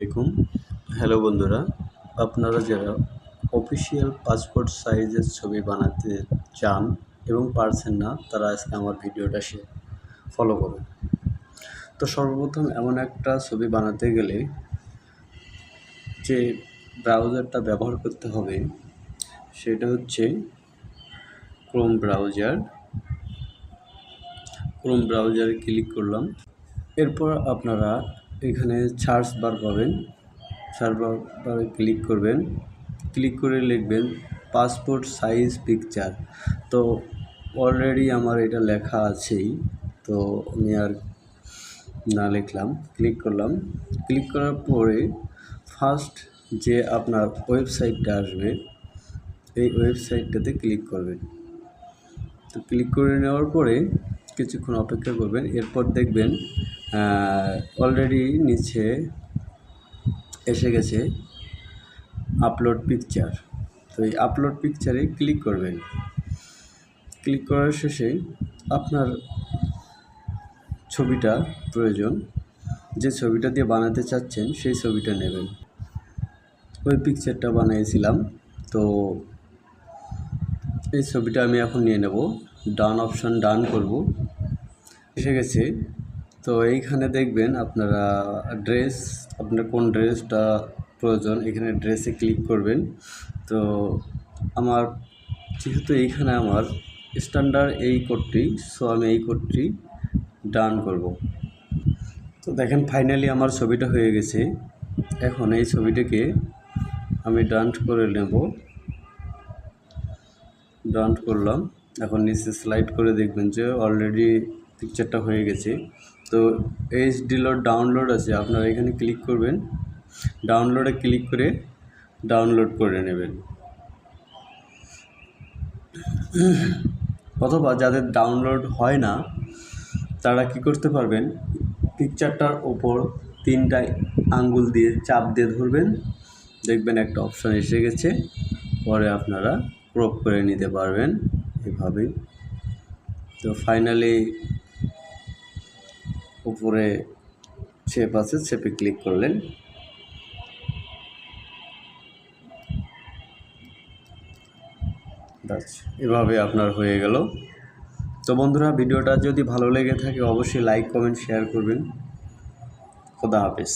দেখুন হ্যালো বন্ধুরা, আপনারা যারা অফিসিয়াল পাসপোর্ট সাইজের ছবি বানাতে চান এবং পারছেন না, তারা আজকে আমার ভিডিওটা সে ফলো করুন তো সর্বপ্রথম এমন একটা ছবি বানাতে গেলে যে ব্রাউজারটা ব্যবহার করতে হবে, সেটা হচ্ছে ক্রোম ব্রাউজার ক্রোম ব্রাউজারে ক্লিক করলাম। এরপর আপনারা এখানে সার্চ বার পাবেন। সার্চ বারে ক্লিক করবেন। ক্লিক করে লিখবেন পাসপোর্ট সাইজ পিকচার তো অলরেডি আমার এটা লেখা আছেই। তো আমি আর না লিখলাম ক্লিক করলাম। ক্লিক করার পরে ফার্স্ট যে আপনার ওয়েবসাইটটা আসবে, এই ওয়েবসাইটটাতে ক্লিক করবেন। তো ক্লিক করে নেওয়ার পরে কিছুক্ষণ অপেক্ষা করবেন। এরপর দেখবেন অলরেডি নিচে এসে গেছে আপলোড পিকচার তো এই আপলোড পিকচারে ক্লিক করবেন। ক্লিক করার শেষে আপনার ছবিটা প্রয়োজন। যে ছবিটা দিয়ে বানাতে চাচ্ছেন সেই ছবিটা নেবেন। ওই পিকচারটা বানিয়েছিলাম। তো এই ছবিটা আমি এখন নিয়ে নেব। ডান অপশান ডান করব। এসে গেছে তো এইখানে দেখবেন আপনারা ড্রেস আপনার কোন ড্রেসটা প্রয়োজন, এখানে ড্রেসে ক্লিক করবেন। তো আমার, যেহেতু এইখানে আমার স্ট্যান্ডার্ড এই কোডটি সো আমি এই কোডটি ডান করব। তো দেখেন ফাইনালি আমার ছবিটা হয়ে গেছে। এখন এই ছবিটাকে আমি ডান করে নেব। ডান করলাম। এখন নিচে স্লাইড করে দেখবেন যে অলরেডি পিকচারটা হয়ে গেছে। তো এইচডি লোড ডাউনলোড আছে, আপনারা এখানে ক্লিক করবেন। ডাউনলোডে ক্লিক করে ডাউনলোড করে নেবেন। অথবা যাদের ডাউনলোড হয় না, তারা কি করতে পারবেন? পিকচারটার ওপর তিনটা আঙ্গুল দিয়ে চাপ দিয়ে ধরবেন। দেখবেন একটা অপশান এসে গেছে, পরে আপনারা ক্রপ করে নিতে পারবেন এভাবেই। তো ফাইনালি উপরে শেপ আছে শেপে ক্লিক করলেন। এভাবে আপনার হয়ে গেল। তো বন্ধুরা, ভিডিওটা যদি ভালো লেগে থাকে, অবশ্যই লাইক কমেন্ট শেয়ার করবেন। খোদা হাফেজ।